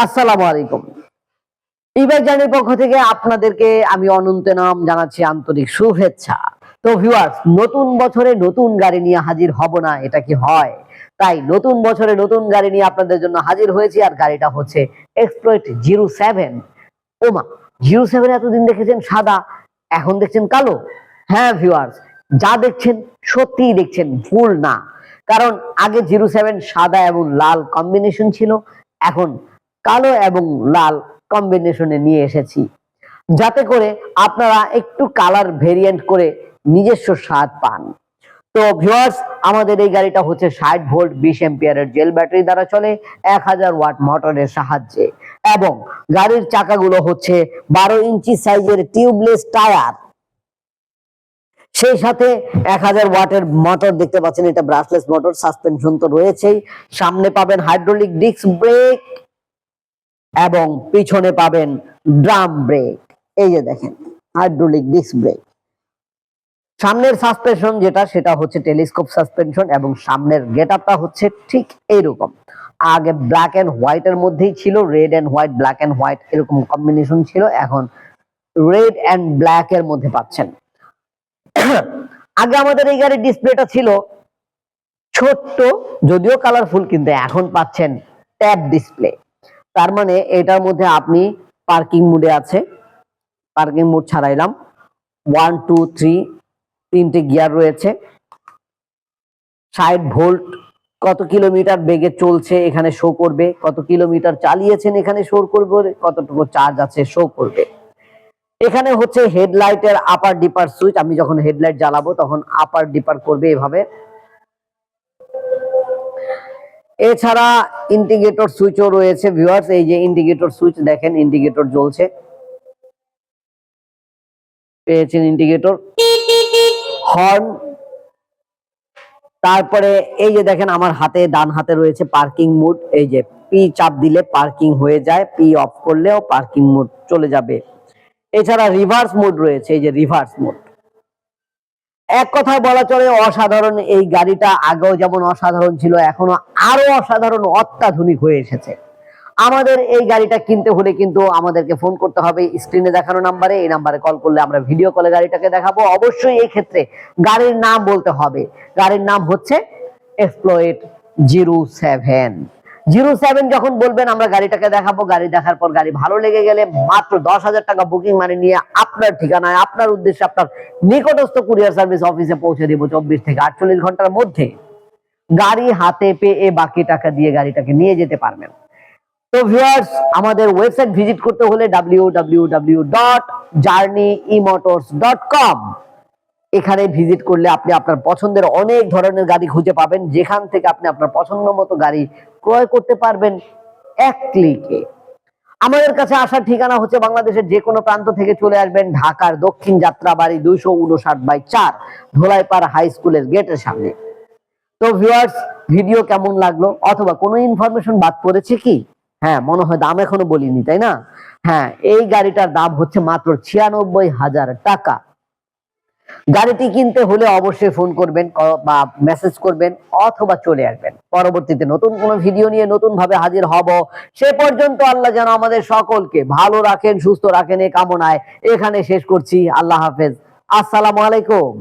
আসসালামু আলাইকুম। ইবাই জানের পক্ষ থেকে আপনাদেরকে আমি অনন্ত নাম জানাচ্ছি আন্তরিক শুভেচ্ছা। তো ভিউয়ার্স নতুন বছরে নতুন গাড়ি নিয়ে হাজির হব না, এটা কি হয়? তাই নতুন বছরে নতুন গাড়ি নিয়ে আপনাদের জন্য হাজির হয়েছি, আর গাড়িটা হচ্ছে এক্সপ্লয়েট জিরো সেভেন ওমা জিরো সেভেন এতদিন দেখেছেন সাদা, এখন দেখছেন কালো। হ্যাঁ ভিউয়ার্স যা দেখছেন সত্যিই দেখছেন ভুল না। কারণ আগে জিরো সেভেন সাদা এবং লাল কম্বিনেশন ছিল, এখন কালো এবং লাল কম্বিনেশনে নিয়ে এসেছি। যাতে করে আপনারা একটু কালার ভেরিয়েন্ট করে নিজস্ব স্বাদ পান। তো ভিউয়ার্স আমাদের এই গাড়িটা হচ্ছে ষাট ভোল্ট বিশ এম্পিয়ারের জেল ব্যাটারি দ্বারা চলে, এক হাজার ওয়াট মোটরের সাহায্যে। এবং গাড়ির চাকাগুলো হচ্ছে বারো ইঞ্চি সাইজের টিউবলেস টায়ার সেই সাথে এক হাজার ওয়াটের মোটর দেখতে পাচ্ছেন, এটা ব্রাশলেস মোটর সাসপেনশন তো রয়েছেই। সামনে পাবেন হাইড্রোলিক ডিস্ক ব্রেক এবং পিছনে পাবেন ড্রাম ব্রেক। এই যে দেখেন, হাইড্রোলিক ডিস্ক ব্রেক। সামনের সাসপেনশন যেটা, সেটা হচ্ছে টেলিস্কোপ সাসপেনশন এবং সামনের গেট আপটা হচ্ছে ঠিক এইরকম। আগে ব্ল্যাক এন্ড হোয়াইট এর মধ্যেই ছিল red and white black and white এরকম কম্বিনেশন ছিল, এখন রেড এন্ড ব্ল্যাক এর মধ্যে পাচ্ছেন। আগে আমাদের এই গাড়ির ডিসপ্লেটা ছিল ছোট্ট, যদিও কালারফুল কিন্তু এখন পাচ্ছেন ট্যাব ডিসপ্লে তার মানে এটার মধ্যে আপনি পার্কিং মোডে আছে। পার্কিং মোড ছাড়াইলাম। ওয়ান টু থ্রি তিনটে গিয়ার রয়েছে। ষাট ভোল্ট কত কিলোমিটার বেগে চলছে এখানে শো করবে? কত কিলোমিটার চালিয়েছেন এখানে শো করবে? কতটুকু চার্জ আছে শো করবে? এখানে হচ্ছে হেডলাইটের আপার ডিপার সুইচ আমি যখন হেডলাইট জ্বালাবো তখন আপার ডিপার করবে এভাবে। এছাড়া ইন্ডিকেটর সুইচও রয়েছে, ভিউয়ার্স, এই যে ইন্ডিকেটর সুইচ দেখেন ইন্ডিকেটর জ্বলছে। পেয়েছেন ইন্ডিকেটর হর্ন। তারপরে এই যে দেখেন, আমার হাতে, ডান হাতে রয়েছে পার্কিং মোড। এই যে পি চাপ দিলে পার্কিং হয়ে যায় পি অফ করলেও পার্কিং মোড চলে যাবে। এছাড়া রিভার্স মোড রয়েছে, এই যে রিভার্স মোড। এক কথায় বলা চলে, অসাধারণ এই গাড়িটা আগেও যেমন অসাধারণ ছিল, এখনও আরও অসাধারণ, অত্যাধুনিক হয়ে এসেছে। আমাদের এই গাড়িটা কিনতে হলে কিন্তু আমাদেরকে ফোন করতে হবে, স্ক্রিনে দেখানো নাম্বারে, এই নাম্বারে কল করলে আমরা ভিডিও কলে গাড়িটাকে দেখাবো। অবশ্যই এই ক্ষেত্রে গাড়ির নাম বলতে হবে। গাড়ির নাম হচ্ছে exploit zero seven zero seven যখন বলবেন, আমরা গাড়িটাকে দেখাবো। গাড়ি দেখার পর গাড়ি ভালো লেগে গেলে মাত্র দশ হাজার টাকা বুকিং মানে নিয়ে আপনার ঠিকানায়, আপনার উদ্দেশ্যে আপনার নিকটস্থ কুরিয়ার সার্ভিস অফিসে পৌঁছে দিব চব্বিশ থেকে আটচল্লিশ ঘণ্টার মধ্যে। গাড়ি হাতে পেয়ে বাকি টাকা দিয়ে গাড়িটাকে নিয়ে যেতে পারবেন। তো ভিউয়ার্স আমাদের ওয়েবসাইট ভিজিট করতে হলে W W W dot journey E motors dot com এখানে ভিজিট করলে আপনি আপনার পছন্দের অনেক ধরনের গাড়ি খুঁজে পাবেন। যেখান থেকে আপনি আপনার পছন্দ মতো গাড়ি ক্রয় করতে পারবেন এক ক্লিকে আমাদের কাছে আসার ঠিকানা হচ্ছে বাংলাদেশের যে কোনো প্রান্ত থেকে চলে আসবেন ঢাকার দক্ষিণ যাত্রাবাড়ি দুইশো উনষাট বাই চার, ধোলাইপাড় হাই স্কুলের গেটের সামনে। তো ভিউয়ার্স ভিডিও কেমন লাগল? অথবা কোনো ইনফরমেশন বাদ পড়েছে কি? হ্যাঁ মনে হয় দাম এখনও বলিনি, তাই না? হ্যাঁ এই গাড়িটার দাম হচ্ছে মাত্র ছিয়ানব্বই হাজার টাকা। গাড়িটি কিনতে হলে অবশ্যই ফোন করবেন বা মেসেজ করবেন অথবা চলে আসবেন। পরবর্তীতে নতুন কোনো ভিডিও নিয়ে নতুন ভাবে হাজির হব। সে পর্যন্ত আল্লাহ যেন আমাদের সকলকে ভালো রাখেন, সুস্থ রাখেন এ কামনায়। এখানে শেষ করছি। আল্লাহ হাফেজ। আসসালামু আলাইকুম।